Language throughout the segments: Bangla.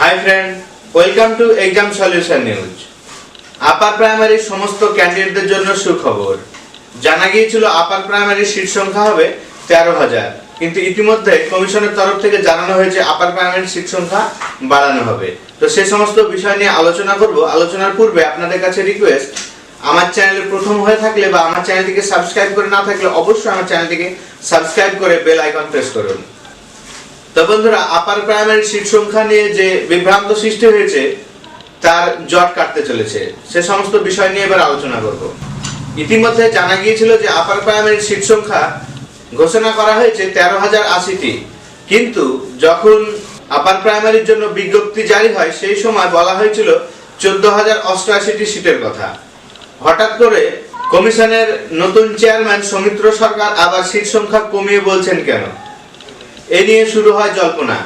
Hi friend welcome to exam solution news upper প্রাইমারির সমস্ত ক্যান্ডিডেটদের জন্য সুখবর। জানা গিয়েছিল আপার প্রাইমারির সিট সংখ্যা হবে তেরো হাজার। কিন্তু ইতিমধ্যে কমিশনের তরফ থেকে জানানো হয়েছে আপার প্রাইমারির সিট সংখ্যা বাড়ানো হবে। তো সে সমস্ত বিষয় নিয়ে আলোচনা করব। আলোচনার পূর্বে আপনাদের কাছে রিকোয়েস্ট আমার চ্যানেলে প্রথম হয়ে থাকলে বা আমার চ্যানেলটিকে সাবস্ক্রাইব করে না থাকলে অবশ্যই আমার চ্যানেলটিকে সাবস্ক্রাইব করে বেল আইকন প্রেস করুন। তো বন্ধুরা আপার প্রাইমারি সিট সংখ্যা নিয়ে যে বিভ্রান্ত সৃষ্টি হয়েছে, তার জট কাটতে চলেছে। সে সমস্ত বিষয় নিয়ে এবার আলোচনা করব। ইতিমধ্যে জানা গিয়েছিল যে আপার প্রাইমারি সিট সংখ্যা ঘোষণা করা হয়েছে তেরো হাজার আশিটি। কিন্তু যখন আপার প্রাইমারির জন্য বিজ্ঞপ্তি জারি হয়, সেই সময় বলা হয়েছিল চোদ্দ হাজার অষ্টআশিটি সিটের কথা। হঠাৎ করে কমিশনের নতুন চেয়ারম্যান সৌমিত্র সরকার আবার সিট সংখ্যা কমিয়ে বলছেন কেন? এ নিয়ে শুরু হয় জল্পনা।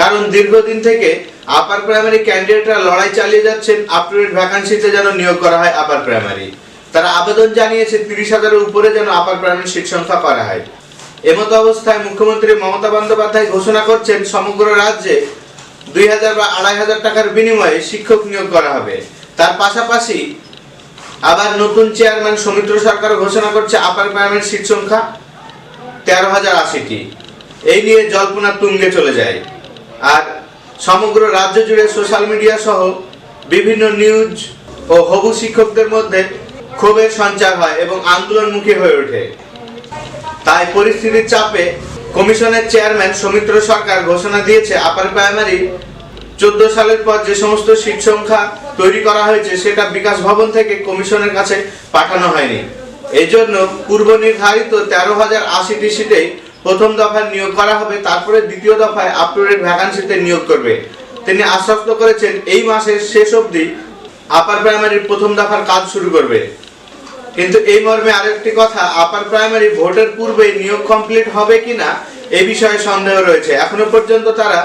কারণ দীর্ঘদিন থেকে আপার প্রাইমারি ক্যান্ডিডেটরা লড়াই চালিয়ে যাচ্ছেন আপটুডেট ভ্যাকান্সিতে যেন নিয়োগ করা হয় আপার প্রাইমারি তারা আবেদন জানিয়েছে তিরিশ হাজারের উপরে যেন আপার প্রাইমারি সিট সংখ্যা করা হয়। এমতো অবস্থায় মুখ্যমন্ত্রী মমতা বন্দ্যোপাধ্যায় ঘোষণা করছেন, সমগ্র রাজ্যে দুই হাজার বা আড়াই হাজার টাকার বিনিময়ে শিক্ষক নিয়োগ করা হবে। তার পাশাপাশি আবার নতুন চেয়ারম্যান সৌমিত্র সরকার ঘোষণা করছে আপার প্রাইমারি সিট সংখ্যা তেরো হাজার আশিটি। এই নিয়ে জল্পনা তুঙ্গে চলে যায়। আর সমগ্র রাজ্য জুড়ে সোশ্যাল মিডিয়া সহ বিভিন্ন নিউজ ও হবু শিক্ষকদের মধ্যে ক্ষোভের সঞ্চার হয় এবং আন্দোলনমুখী হয়ে ওঠে। তাই পরিস্থিতির চাপে কমিশনের চেয়ারম্যান সৌমিত্র সরকার ঘোষণা দিয়েছে আপার প্রাইমারি চোদ্দ সালের পর যে সমস্ত সিট সংখ্যা তৈরি করা হয়েছে, সেটা বিকাশ ভবন থেকে কমিশনের কাছে পাঠানো হয়নি। এই জন্য পূর্ব নির্ধারিত তেরো হাজার আশিটি সিটে প্রথম দফায় নিয়োগ করা হবে, তারপরে দ্বিতীয় দফায় আপটুডেট ভ্যাকান্সিতে নিয়োগ করবে। তিনি আশ্বস্ত করেছেন, এই মাসের শেষ অবধি আপার প্রাইমারির প্রথম দফার কাজ শুরু করবে। কিন্তু এই মর্মে আরেকটি কথা আপার প্রাইমারি ভোটের পূর্বে নিয়োগ কমপ্লিট হবে কিনা এই বিষয়ে সন্দেহ রয়েছে। এখনও পর্যন্ত তারা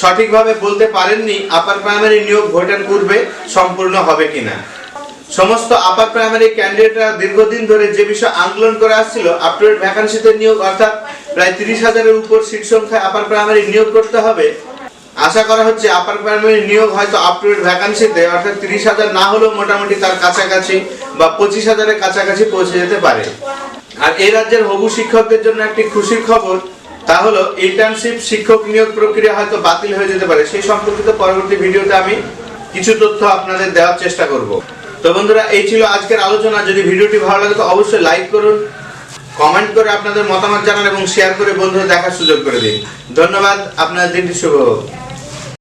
সঠিকভাবে বলতে পারেননি আপার প্রাইমারি নিয়োগ ভোটের পূর্বে সম্পূর্ণ হবে কিনা। সমস্ত আপার প্রাইমারি ক্যান্ডিডেটরা দীর্ঘদিন ধরে যে বিষয়ে আন্দোলন করে আসছিল আপটুডেট ভ্যাকান্সিতে নিয়োগ, অর্থাৎ প্রায় তিরিশ হাজারের উপর সিট সংখ্যায় আপার প্রাইমারি নিয়োগ করতে হবে। আশা করা হচ্ছে আপার প্রাইমারি নিয়োগ হয়তো আপটুডেট ভ্যাকান্সিতে অর্থাৎ তিরিশ হাজার না হলেও মোটামুটি তার কাছাকাছি বা পঁচিশ হাজারের কাছাকাছি পৌঁছে যেতে পারে। আর এই রাজ্যের হবু শিক্ষকদের জন্য একটি খুশির খবর, তা হলো ইন্টার্নশিপ শিক্ষক নিয়োগ প্রক্রিয়া হয়তো বাতিল হয়ে যেতে পারে। সেই সম্পর্কিত পরবর্তী ভিডিওতে আমি কিছু তথ্য আপনাদের দেওয়ার চেষ্টা করব। তো বন্ধুরা, এই ছিল আজকের আলোচনা। যদি ভিডিওটি ভালো লাগে, তো অবশ্যই লাইক করুন কমেন্ট করে আপনাদের মতামত জানান এবং শেয়ার করে বন্ধুদের দেখার সুযোগ করে দিন। ধন্যবাদ আপনার দিনটি শুভ হোক।